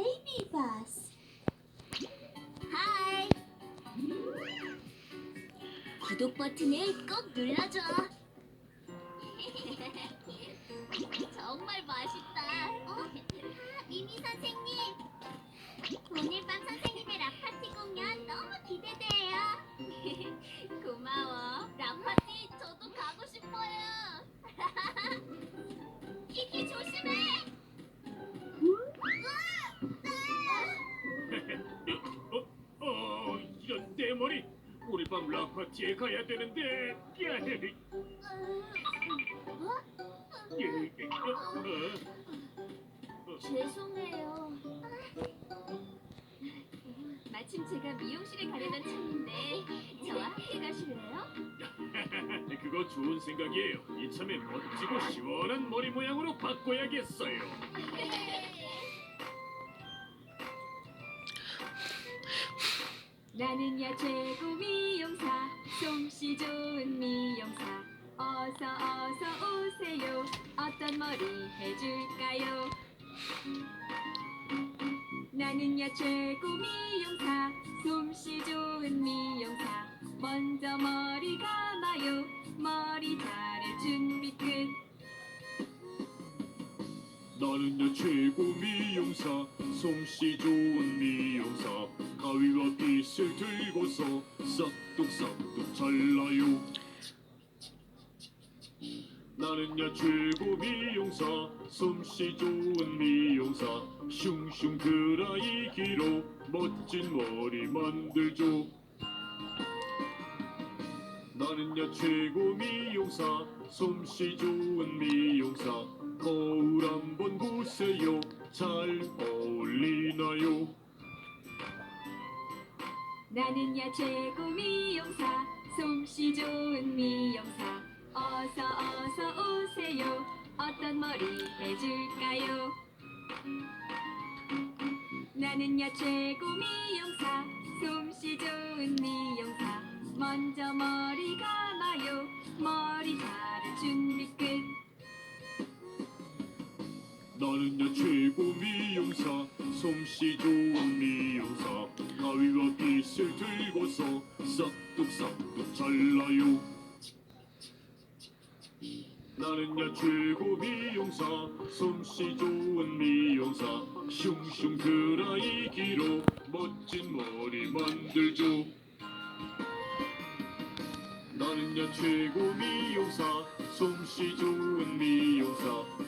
baby bus. 하이. 구독 버튼을 꼭 눌러줘. 오늘 밤 락파티에 가야 되는데. 야, 어? 예, 예, 어, 어. 죄송해요. 마침 제가 미용실에 가려던 참인데 저와 함께 가실래요? 그거 좋은 생각이에요. 이참에 멋지고 시원한 머리 모양으로 바꿔야겠어요. 나는 야 최고 미용사 솜씨 좋은 미용사. 어서 어서 오세요. 어떤 머리 해줄까요? 나는 야 최고 미용사 솜씨 좋은 미용사. 먼저 머리 감아요. 머리 자를 준비 끝. 나는 야 최고 미용사, 솜씨 좋은 미용사. 가위와 빗을 들고서 싹둑싹둑 잘라요. 나는야 최고 미용사, 솜씨 좋은 미용사. 슝슝 드라이기로 멋진 머리 만들죠. 나는야 최고 미용사, 솜씨 좋은 미용사. 거울 한번 보세요. 잘 어울리나요? 나는 야 최고 미용사 솜씨 좋은 미용사. 어서 어서 오세요. 어떤 머리 해줄까요? 나는 야 최고 미용사 솜씨 좋은 미용사. 먼저 머리 감아요. 머리 자를 준비 끝. 나는 야 최고 미용사, 솜씨 좋은 미용사. 가위와 빗을 들고서 싹둑싹둑 잘라요. 나는야 최고 미용사, 솜씨 좋은 미용사. 슝슝 드라이기로 멋진 머리 만들죠. 나는야 최고 미용사, 솜씨 좋은 미용사.